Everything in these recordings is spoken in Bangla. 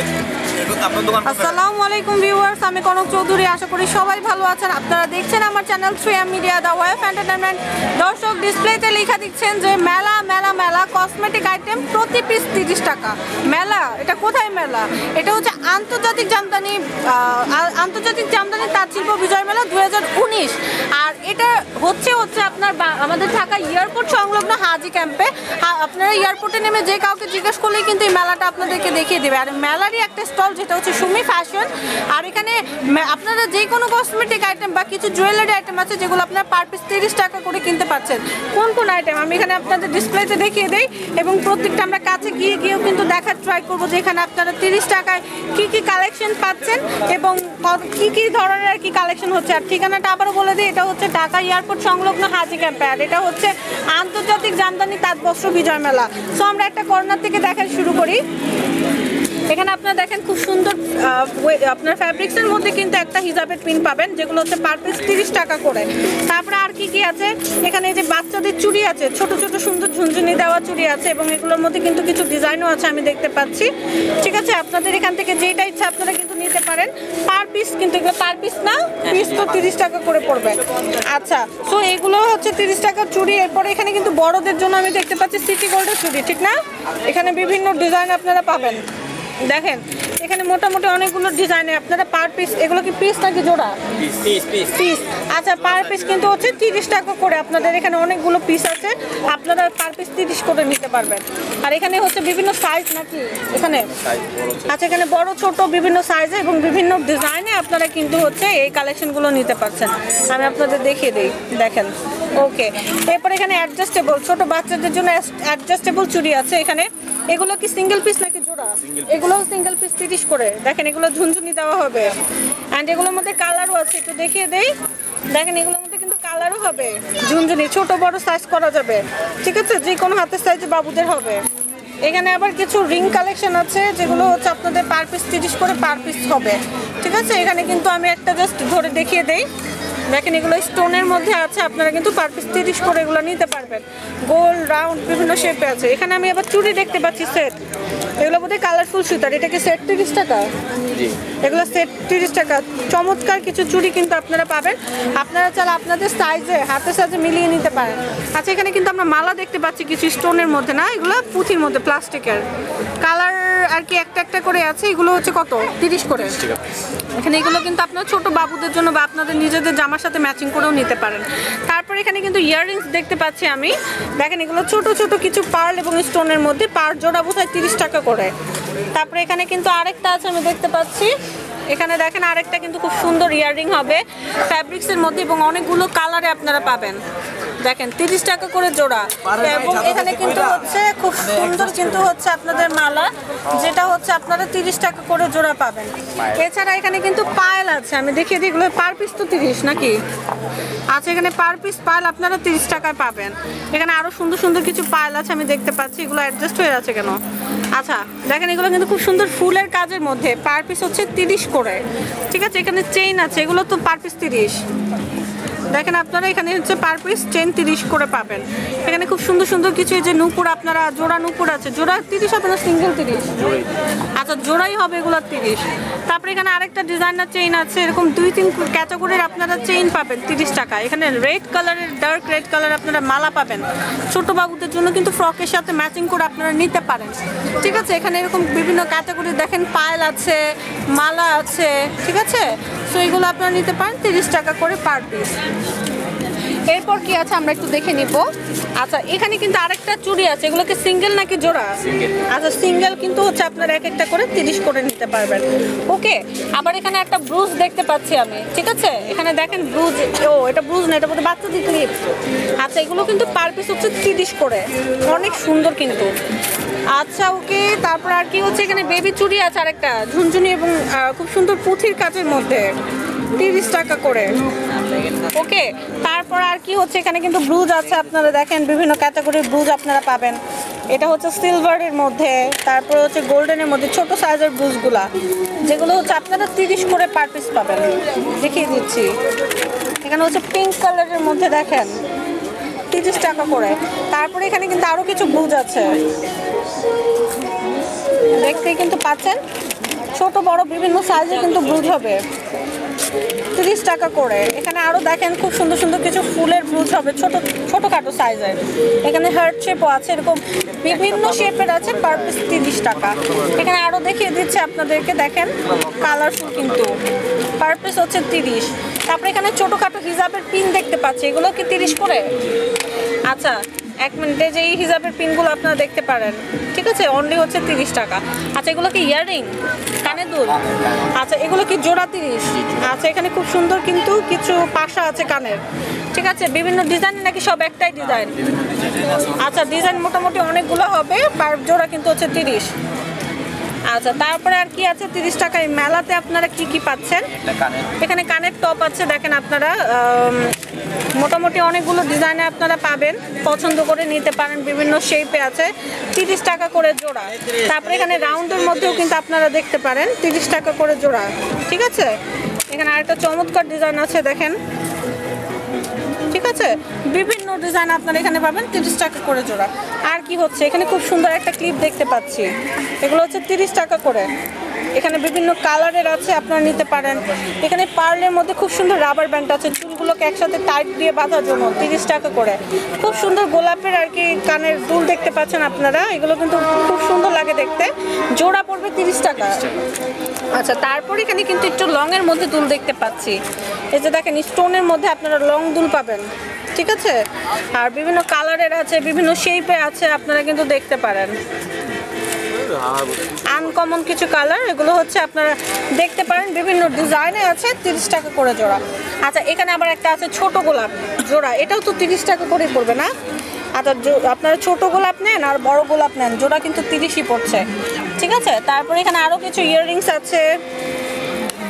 Thank you. আপনার দোকান? আসসালামু আমি কনক চৌধুরী, আশা করি সবাই ভালো আছেন। আপনারা দেখছেন আমার channel three media, the web entertainment দর্শক, ডিসপ্লেতে লেখা দিচ্ছেন যে, মেলা মেলা মেলা কসমেটিক আইটেম প্রতি পিস তিরিশ টাকা। মেলা, এটা কোথায় মেলা? এটা হচ্ছে আন্তর্জাতিক জামদানি আন্তর্জাতিক জামদানি তাঁত শিল্প বিজয় মেলা দুই হাজার উনিশ। আর এটা হচ্ছে হচ্ছে আপনার আমাদের ঢাকা এয়ারপোর্ট সংলগ্ন হাজি ক্যাম্পে। আপনারা এয়ারপোর্টে নেমে যে কাউকে জিজ্ঞেস করলেই কিন্তু এই মেলাটা আপনাদেরকে দেখিয়ে দেবে। আর মেলারই একটা স্টল যেটা হচ্ছে সুমি ফ্যাশন আর এখানে আপনারা যে কোনো কসমেটিক আইটেম বা কিছু জুয়েলারি আইটেম আছে, যেগুলো আপনার পার পিস তিরিশ টাকা করে কিনতে পারছেন কোন কোন আইটেম আমি এখানে আপনাদের ডিসপ্লেতে দেখিয়ে দেই এবং প্রত্যেকটা আমরা কাছে গিয়ে গিয়েও কিন্তু দেখার ট্রাই করব যে এখানে আপনারা তিরিশ টাকায় কি কি কালেকশন পাচ্ছেন এবং ক- কি কি ধরনের আর কি কালেকশন হচ্ছে। আর ঠিকানাটা আবারও বলে দিই, এটা হচ্ছে ঢাকা এয়ারপোর্ট সংলগ্ন হাজি ক্যাম্পে আর এটা হচ্ছে আন্তর্জাতিক জামদানি তাঁত বস্ত্র বিজয় মেলা। সো আমরা একটা কর্নার থেকে দেখা শুরু করি। এখানে আপনারা দেখেন খুব সুন্দর আপনার ফ্যাব্রিক্সের মধ্যে কিন্তু একটা হিজাবের পিন পাবেন, যেগুলো হচ্ছে পার পিস তিরিশ টাকা করে। তারপরে আর কি কি আছে? এখানে এই যে বাচ্চাদের চুড়ি আছে, ছোট ছোট সুন্দর ঝুনঝুনি দেওয়া চুড়ি আছে এবং এগুলোর মধ্যে কিন্তু কিছু ডিজাইনও আছে, আমি দেখতে পাচ্ছি। ঠিক আছে, আপনাদের এখান থেকে যেটা ইচ্ছা আপনারা কিন্তু নিতে পারেন। পার পিস কিন্তু এগুলো পার পিস না পিস তো তিরিশ টাকা করে পড়বে। আচ্ছা তো এগুলো হচ্ছে তিরিশ টাকার চুড়ি, এরপরে এখানে কিন্তু বড়দের জন্য আমি দেখতে পাচ্ছি সিটি গোল্ডের চুড়ি, ঠিক না? এখানে বিভিন্ন ডিজাইন আপনারা পাবেন। দেখেন এখানে মোটামুটি অনেকগুলো ডিজাইনে আপনারা পার পিস এগুলো কি পিস নাকি জোড়া? পিস আচ্ছা পার পিস কিন্তু হচ্ছে তিরিশ টাকা করে আপনাদের এখানে অনেকগুলো পিস আছে আপনারা পার পিস তিরিশ করে নিতে পারবেন। আর এখানে হচ্ছে বিভিন্ন সাইজ নাকি? এখানে। আচ্ছা এখানে বড় ছোট বিভিন্ন সাইজে এবং বিভিন্ন ডিজাইনে আপনারা কিন্তু হচ্ছে এই কালেকশনগুলো নিতে পারছেন। আমি আপনাদের দেখিয়ে দিই দেখেন। ওকে এরপর এখানে অ্যাডজাস্টেবল ছোট বাচ্চাদের জন্য অ্যাডজাস্টেবল চুড়ি আছে এখানে। এগুলো কি সিঙ্গেল পিস নাকি জোড়া? এগুলো সিঙ্গেল পিস তিরিশ করে। দেখেন এগুলো ঝুনঝুনি দেওয়া হবে। অ্যান্ড এগুলোর মধ্যে কালারও আছে একটু দেখিয়ে দেই। দেখেন এগুলোর মধ্যে কিন্তু কালারও হবে। ঝুনঝুনি ছোট বড় সাইজ করা যাবে। ঠিক আছে? যে কোনো হাতের সাইজে বাবুদের হবে। এখানে আবার কিছু রিং কালেকশন আছে যেগুলো হচ্ছে আপনাদের পার পিস তিরিশ করে পার পিস হবে। ঠিক আছে? এখানে কিন্তু আমি একটা জাস্ট ধরে দেখিয়ে দেই। দেখেন এগুলো স্টোনের মধ্যে আছে আপনারা কিন্তু পার পিস তিরিশ করে এগুলো নিতে পারবেন। গোল রাউন্ড বিভিন্ন শেপে আছে। এখানে আমি আবার চুড়ি দেখতে পাচ্ছি সেট এগুলো বোধহয় কালারফুল সুতার। এটা কি সেট তিরিশ টাকা? এগুলো সেট তিরিশ টাকা। চমৎকার কিছু চুড়ি কিন্তু আপনারা পাবেন। আপনারা চাইলে আপনাদের সাইজে হাতের সাইজে মিলিয়ে নিতে পারেন। আচ্ছা এখানে কিন্তু আমরা মালা দেখতে পাচ্ছি কিছু স্টোনের মধ্যে না? এগুলো পুঁথির মধ্যে প্লাস্টিকের কালার আর কি একটা একটা করে আছে? এগুলো হচ্ছে কত? তিরিশ করে? এখানে এগুলো কিন্তু আপনার ছোট বাবুদের জন্য বা আপনাদের নিজেদের জামার সাথে ম্যাচিং করেও নিতে পারেন। তারপর এখানে কিন্তু ইয়াররিংস দেখতে পাচ্ছি আমি। দেখেন এগুলো ছোট ছোট কিছু পার্ল এবং স্টোনের মধ্যে। পার জোড়া বোধ তিরিশ টাকা করে। তারপরে এখানে কিন্তু আরেকটা আছে আমি দেখতে পাচ্ছি। এখানে দেখেন আরেকটা কিন্তু খুব সুন্দর ইয়াররিং হবে। ফ্যাব্রিক্সের মধ্যে এবং অনেকগুলো কালারে আপনারা পাবেন। দেখেন, তিরিশ টাকা করে জোড়া। এবং এখানে কিন্তু হচ্ছে খুব সুন্দর কিন্তু হচ্ছে আপনাদের মালা, যেটা হচ্ছে আপনারা তিরিশ টাকা করে জোড়া পাবেন। এছাড়া এখানে কিন্তু পায়েল আছে, আমি দেখিয়ে দিই, এগুলো পার পিস তো তিরিশ নাকি? আচ্ছা এখানে পার পিস পায়েল আপনারা তিরিশ টাকায় পাবেন। এখানে আরও সুন্দর সুন্দর কিছু পায়েল আছে, আমি দেখতে পাচ্ছি, এগুলো অ্যাডজাস্ট হয়ে আছে কেন? আচ্ছা দেখেন, এগুলো কিন্তু খুব সুন্দর ফুলের কাজের মধ্যে পার পিস হচ্ছে তিরিশ করে। ঠিক আছে, এখানে চেইন আছে, এগুলো তো পার পিস তিরিশ। দেখেন আপনারা এখানে হচ্ছে পার পিস চেন তিরিশ করে পাবেন। এখানে খুব সুন্দর সুন্দর কিছু যে নুপুর আপনারা জোড়া নুপুর আছে জোড়া তিরিশ আপনারা সিঙ্গেল তিরিশ। আচ্ছা জোড়াই হবে এগুলো তিরিশ। তারপরে এখানে আরেকটা ডিজাইনার চেইন আছে, এরকম দুই তিন ক্যাটাগরির আপনারা চেইন পাবেন, তিরিশ টাকা। এখানে রেড কালারের ডার্ক রেড কালার আপনারা মালা পাবেন। ছোটো বাবুদের জন্য কিন্তু ফ্রকের সাথে ম্যাচিং করে আপনারা নিতে পারেন। ঠিক আছে? এখানে এরকম বিভিন্ন ক্যাটাগরি দেখেন পায়েল আছে, মালা আছে, ঠিক আছে? সো এইগুলো আপনারা নিতে পারেন, তিরিশ টাকা করে পার পিস এরপর কি আছে আমরা একটু দেখে নিব। আচ্ছা এখানে কিন্তু আরেকটা চুড়ি আছে এগুলোকে সিঙ্গেল নাকি জোড়া। আচ্ছা সিঙ্গেল কিন্তু হচ্ছে আপনারা এক একটা করে তিরিশ করে নিতে পারবেন। ওকে আবার এখানে একটা ব্রুজ দেখতে পাচ্ছি আমি ঠিক আছে? এখানে দেখেন ব্রুজ ও এটা ব্রুজ না এটা বলতে বাচ্চাদের ক্লিপ আচ্ছা এগুলো কিন্তু পার পিস হচ্ছে তিরিশ করে অনেক সুন্দর কিন্তু। আচ্ছা ওকে তারপর আর কি হচ্ছে এখানে বেবি চুড়ি আছে আরেকটা ঝুনঝুনি এবং খুব সুন্দর পুঁথির কাজের মধ্যে। তিরিশ টাকা করে। ওকে, তারপর আর কি হচ্ছে? এখানে কিন্তু ব্লুজ আছে, আপনারা দেখেন, বিভিন্ন ক্যাটাগরির ব্লুজ আপনারা পাবেন। এটা হচ্ছে সিলভারের মধ্যে, তারপর হচ্ছে গোল্ডেনের মধ্যে, ছোট সাইজের ব্লুজগুলা যেগুলো হচ্ছে আপনারা তিরিশ করে পার পিস পাবেন। দেখিয়ে দিচ্ছি। এখানে হচ্ছে পিঙ্ক কালারের মধ্যে দেখেন, তিরিশ টাকা করে। তারপরে এখানে কিন্তু আরও কিছু ব্লুজ আছে। দেখতেই কিন্তু পাচ্ছেন, ছোট বড় বিভিন্ন সাইজে কিন্তু ব্লুজ হবে। তিরিশ টাকা করে। এখানে আরও দেখেন খুব সুন্দর সুন্দর কিছু ফুলের ব্লুজ হবে ছোট, ছোটখাটো সাইজের এখানে হার্ট শেপও আছে, এরকম বিভিন্ন শেপের আছে পার পিস তিরিশ টাকা। এখানে আরও দেখিয়ে দিচ্ছে আপনাদেরকে, দেখেন কালারফুল কিন্তু। পার পিস হচ্ছে তিরিশ। তারপরে এখানে ছোটখাটো হিজাবের পিন দেখতে পাচ্ছি। এগুলো কি তিরিশ করে? আচ্ছা এক মিনিটে যে এই হিজাবের পিনগুলো আপনারা দেখতে পারেন। ঠিক আছে? অনলি হচ্ছে তিরিশ টাকা। আচ্ছা এগুলো কি ইয়াররিং? কানে দুল? আচ্ছা এগুলো কি জোড়া তিরিশ? আচ্ছা এখানে খুব সুন্দর কিন্তু কিছু পাশা আছে কানের। ঠিক আছে? বিভিন্ন ডিজাইন নাকি সব একটাই ডিজাইন আচ্ছা ডিজাইন মোটামুটি অনেকগুলো হবে পার জোড়া কিন্তু হচ্ছে তিরিশ। আচ্ছা তারপরে আর কি আছে তিরিশ টাকায়? মেলাতে আপনারা কি কি পাচ্ছেন? এখানে কানের টপ আছে দেখেন আপনারা মোটামুটি অনেকগুলো ডিজাইনে আপনারা পাবেন, পছন্দ করে নিতে পারেন, বিভিন্ন শেপে আছে। তিরিশ টাকা করে জোড়া। তারপরে এখানে রাউন্ডের মধ্যেও কিন্তু আপনারা দেখতে পারেন, তিরিশ টাকা করে জোড়া। ঠিক আছে? এখানে আরেকটা চমৎকার ডিজাইন আছে, দেখেন। ঠিক আছে? বিভিন্ন ডিজাইন আপনারা এখানে পাবেন, তিরিশ টাকা করে জোড়া। আর কি হচ্ছে? এখানে খুব সুন্দর একটা ক্লিপ দেখতে পাচ্ছি। এগুলো হচ্ছে তিরিশ টাকা করে। এখানে বিভিন্ন কালারের আছে, আপনারা নিতে পারেন। এখানে পার্লের মধ্যে খুব সুন্দর রাবার ব্যান্ড আছে। চুলগুলোকে একসাথে টাইট দিয়ে বাঁধার জন্য, তিরিশ টাকা করে। খুব সুন্দর গোলাপের আর কি কানের দুল দেখতে পাচ্ছেন আপনারা। এগুলো কিন্তু খুব সুন্দর লাগে দেখতে। জোড়া পড়বে তিরিশ টাকা। আচ্ছা তারপর এখানে কিন্তু একটু লংয়ের মধ্যে দুল দেখতে পাচ্ছি। এই যে দেখেন স্টোনের মধ্যে আপনারা লং দুল পাবেন। ঠিক আছে? আর বিভিন্ন কালারের আছে, বিভিন্ন শেপে আছে, আপনারা কিন্তু দেখতে পারেন। আনকমন কিছু কালার, এগুলো হচ্ছে আপনারা দেখতে পারেন, বিভিন্ন ডিজাইনে আছে, তিরিশ টাকা করে জোড়া। আচ্ছা এখানে আবার একটা আছে ছোট গোলাপ জোড়া, এটাও তো তিরিশ টাকা করে পড়বে না? আচ্ছা আপনারা ছোট গোলাপ নেন আর বড় গোলাপ নেন, জোড়া কিন্তু তিরিশই পড়ছে। ঠিক আছে? তারপরে এখানে আরও কিছু ইয়াররিংস আছে,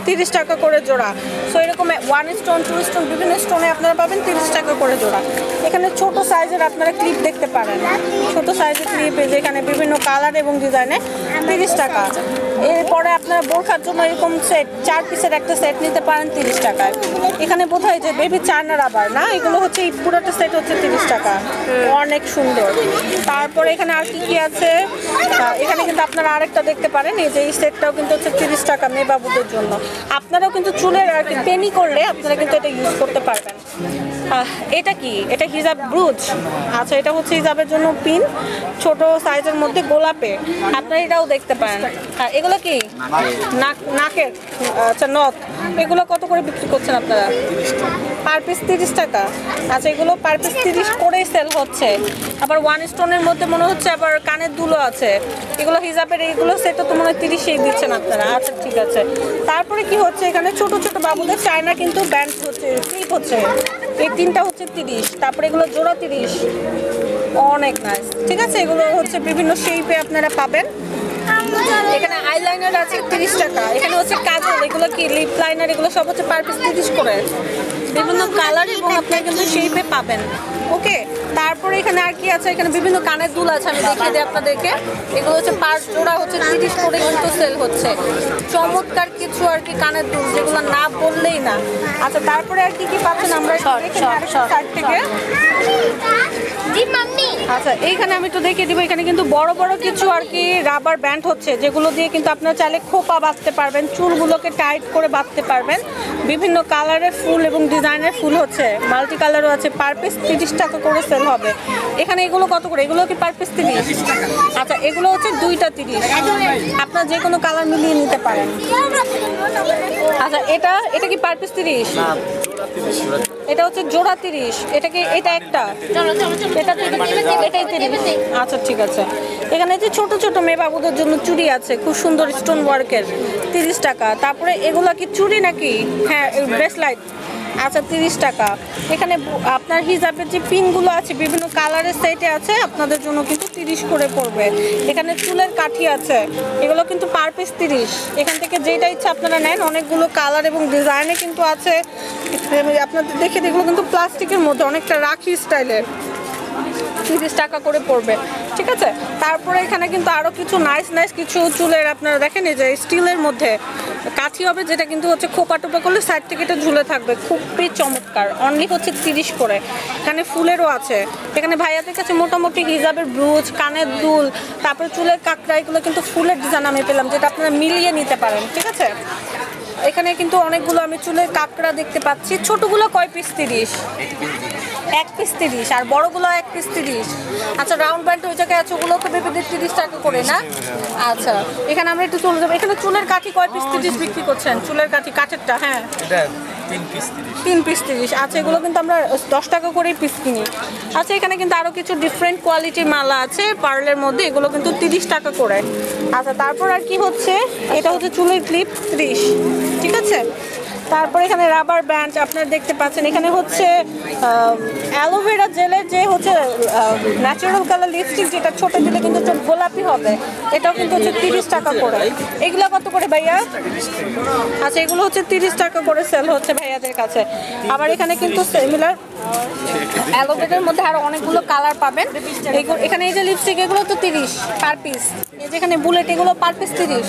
তিরিশ টাকা করে জোড়া। সো এরকম ওয়ান স্টোন টু স্টোন বিভিন্ন স্টোনে আপনারা পাবেন তিরিশ টাকা করে জোড়া। এখানে ছোট সাইজের আপনারা ক্লিপ দেখতে পারেন। ছোট সাইজের ক্লিপ যেখানে বিভিন্ন কালার এবং ডিজাইনে তিরিশ টাকা এরপরে আপনারা বোরখার জন্য এরকম সেট চার পিসের একটা সেট নিতে পারেন তিরিশ টাকায়। এখানে বোধ হয় যে বেবি চায়নার আবার না? এগুলো হচ্ছে এই পুরোটা সেট হচ্ছে তিরিশ টাকা। অনেক সুন্দর। তারপরে এখানে আর কি কি আছে? এখানে কিন্তু আপনারা আরেকটা দেখতে পারেন। এই যে এই সেটটাও কিন্তু হচ্ছে তিরিশ টাকা মেয়ে বাবুদের জন্য। আপনারাও কিন্তু চুলের আর কি পেনি করলে আপনারা কিন্তু এটা ইউজ করতে পারবেন। এটা কি? এটা হিজাব ব্রুজ আচ্ছা এটা হচ্ছে হিজাবের জন্য পিন ছোট সাইজের মধ্যে গোলাপে। আপনারা এটাও দেখতে পারেন। হ্যাঁ এগুলো কি? নাক, নাকের আচ্ছা নথ এগুলো কত করে বিক্রি করছেন আপনারা? পার পিস তিরিশ টাকা। আচ্ছা এগুলো পার পিস তিরিশ করেই সেল হচ্ছে। আবার ওয়ান স্টোনের মধ্যে মনে হচ্ছে আবার কানের দুলো আছে। এগুলো হিজাবের এইগুলো সেটা তো মনে হয় তিরিশেই দিচ্ছেন আপনারা। আচ্ছা ঠিক আছে। তারপরে কি হচ্ছে এখানে? ছোট ছোট বাবুদের চায়না কিন্তু ব্যান্ড হচ্ছে স্লিপ হচ্ছে। এই তিনটা হচ্ছে তিরিশ, তারপরে এগুলো জোড়া তিরিশ। অনেক নাইস ঠিক আছে, এগুলো হচ্ছে বিভিন্ন শেপে আপনারা পাবেন। এখানে আইলাইনার আছে তিরিশ টাকা, এখানে হচ্ছে কাজল, এগুলো কি লিপ লাইনার এগুলো সব হচ্ছে পার পিস তিরিশ করে। বিভিন্ন কালার এবং আপনারা কিন্তু শেপে পাবেন। ওকে তারপরে এখানে আর কি আছে? এখানে বিভিন্ন কানের দুল আছে আমি দেখিয়ে দিই আপনাদেরকে। এগুলো হচ্ছে পাঁচ জোড়া হচ্ছে তিরিশ করে কিন্তু সেল হচ্ছে। চমৎকার কিছু আর কি কানের দুল যেগুলো না বললেই না। আচ্ছা তারপরে আর কি কি পাচ্ছেন আমরা? একটু থেকে। আচ্ছা এইখানে আমি তো দেখিয়ে দিব এখানে কিন্তু বড় বড় কিছু আর কি রাবার ব্যান্ড হচ্ছে যেগুলো দিয়ে কিন্তু আপনারা চাইলে খোপা বাঁধতে পারবেন চুলগুলোকে টাইট করে বাঁধতে পারবেন। বিভিন্ন কালারের ফুল এবং ডিজাইনের ফুল হচ্ছে মাল্টি কালারও আছে পার পিস তিরিশ টাকা করে সেল হবে। এখানে এগুলো কত করে? এগুলো কি পার পিস তিরিশ? আচ্ছা এগুলো হচ্ছে দুইটা তিরিশ। আপনার যে কোনো কালার মিলিয়ে নিতে পারেন। আচ্ছা এটা এটা কি পার পিস তিরিশ? এটা হচ্ছে জোড়া তিরিশ। এটা কি এটা একটা? এটা এটাই তিরিশ। আচ্ছা ঠিক আছে। এখানে যে ছোট ছোট মেয়ে বাবুদের জন্য চুড়ি আছে খুব সুন্দর স্টোন ওয়ার্কের তিরিশ টাকা। তারপরে এগুলা কি চুড়ি নাকি? হ্যাঁ ব্রেসলাইট আচ্ছা তিরিশ টাকা। এখানে আপনার হিসাবে যে পিনগুলো আছে, বিভিন্ন কালারের সেটে আছে, আপনাদের জন্য কিন্তু তিরিশ করে পড়বে। এখানে চুলের কাঠি আছে, এগুলো কিন্তু পার পিস তিরিশ। এখান থেকে যেটা ইচ্ছা আপনারা নেন, অনেকগুলো কালার এবং ডিজাইনে কিন্তু আছে। আপনাদের দেখে এগুলো কিন্তু প্লাস্টিকের মধ্যে, অনেকটা রাখি স্টাইলের তিরিশ টাকা করে পড়বে। ঠিক আছে? তারপরে এখানে কিন্তু আরও কিছু নাইস নাইস কিছু চুলের আপনারা দেখেন, এই যে স্টিলের মধ্যে কাঠি হবে, যেটা কিন্তু হচ্ছে খোপা টোপা করলে সাইড থেকে এটা ঝুলে থাকবে। খুবই চমৎকার। অনলি হচ্ছে তিরিশ করে। এখানে ফুলেরও আছে। এখানে ভাইয়াদের কাছে মোটামুটি হিজাবের ব্রুজ কানের দুল, তারপরে চুলের কাঁকড়া, এগুলো কিন্তু ফুলের ডিজাইন আমি পেলাম, যেটা আপনারা মিলিয়ে নিতে পারেন। ঠিক আছে? এখানে কিন্তু অনেকগুলো আমি চুলের কাঁকড়া দেখতে পাচ্ছি। ছোটগুলো কয় পিস তিরিশ? এক পিস তিরিশ আর বড়গুলো এক পিস তিরিশ। আচ্ছা রাউন্ড ব্যান্ড ওই জায়গায় আছে ওগুলো তো বেবিদের তিরিশ টাকা করে না? আচ্ছা এখানে আমরা একটু চলে যাব। এখানে চুলের কাঠি কয় পিস তিরিশ বিক্রি করছেন? চুলের কাঠি কাঠেরটা হ্যাঁ। তিন পিস তিরিশ। আচ্ছা এগুলো কিন্তু আমরা দশ টাকা করেই পিস কিনি। আচ্ছা এখানে কিন্তু আরও কিছু ডিফারেন্ট কোয়ালিটির মালা আছে পার্লের মধ্যে এগুলো কিন্তু তিরিশ টাকা করে। আচ্ছা তারপর আর কি হচ্ছে? এটা হচ্ছে চুলের ক্লিপ ত্রিশ ঠিক আছে? তারপর এখানে রাবার ব্যান্ড আপনারা দেখতে পাচ্ছেন। এখানে হচ্ছে অ্যালোভেরা জেলের যে হচ্ছে ন্যাচারাল কালার লিপস্টিক যেটা ছোট দিলে কিন্তু চোখ গোলাপি হবে এটাও কিন্তু হচ্ছে তিরিশ টাকা করে। এগুলো কত করে ভাইয়া? আচ্ছা এগুলো হচ্ছে তিরিশ টাকা করে সেল হচ্ছে ভাইয়াদের কাছে। আবার এখানে কিন্তু সিমিলার অ্যালোভেরার মধ্যে আরও অনেকগুলো কালার পাবেন। এখানে এই যে লিপস্টিক এগুলো তো তিরিশ পার পিস এই যেখানে বুলেট এগুলো পার পিস তিরিশ।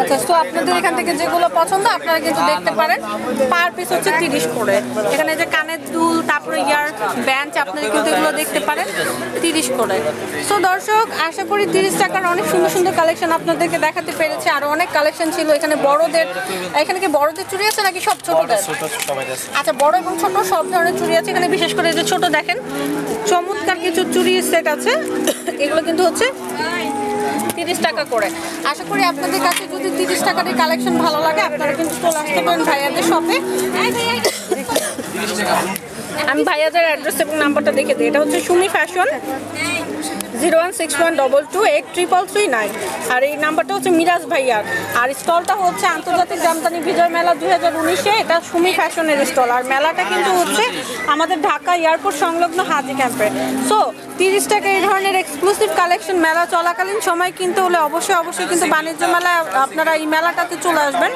আচ্ছা তো আপনাদের এখান থেকে যেগুলো পছন্দ আপনারা কিন্তু দেখতে পারেন। পার পিস হচ্ছে তিরিশ করে। এখানে যে কানের দুল তারপরে ইয়ার ব্যাঞ্চ আপনারা কিন্তু এগুলো দেখতে পারেন তিরিশ করে। সো দর্শক আশা করি তিরিশ টাকার অনেক সুন্দর সুন্দর কালেকশন আপনাদেরকে দেখাতে পেরেছে। আরও অনেক কালেকশন ছিল এখানে বড়দের। এখানে কি বড়দের চুড়ি আছে নাকি সব ছোটদের? আচ্ছা বড় এবং ছোট সব ধরনের চুড়ি আছে। এখানে বিশেষ করে যে ছোট দেখেন চমৎকার কিছু চুড়ি সেট আছে। এগুলো কিন্তু হচ্ছে তিরিশ টাকা করে। আশা করি আপনাদের কাছে যদি তিরিশ টাকার কালেকশন ভালো লাগে, আপনারা কিন্তু চলে আসতে পারেন ভাইয়াদের শপে আমি ভাইয়াদের অ্যাড্রেস এবং নাম্বারটা দেখে দিই। এটা হচ্ছে Sumi fashion zero one six one double two eight triple three nine. আর এই নাম্বারটা হচ্ছে মিরাজ ভাইয়ার আর স্টলটা হচ্ছে আন্তর্জাতিক জামদানি বিজয় মেলা দু হাজার উনিশে। এটা সুমি ফ্যাশনের স্টল। আর মেলাটা কিন্তু হচ্ছে আমাদের ঢাকা এয়ারপোর্ট সংলগ্ন হাজি ক্যাম্পে। সো তিরিশ টাকা এই ধরনের এক্সক্লুসিভ কালেকশন মেলা চলাকালীন সময় কিনতে হলে অবশ্যই অবশ্যই কিন্তু বাণিজ্য মেলা আপনারা এই মেলাটাতে চলে আসবেন।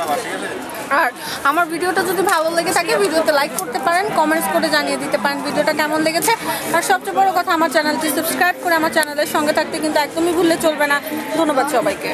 আর আমার ভিডিওটা যদি ভালো লেগে থাকে, ভিডিওতে লাইক করতে পারেন কমেন্টস করে জানিয়ে দিতে পারেন ভিডিওটা কেমন লেগেছে। আর সবচেয়ে বড় কথা, আমার চ্যানেলটি সাবস্ক্রাইব করে আমার চ্যানেলের সঙ্গে থাকতে কিন্তু একদমই ভুললে চলবে না। ধন্যবাদ সবাইকে।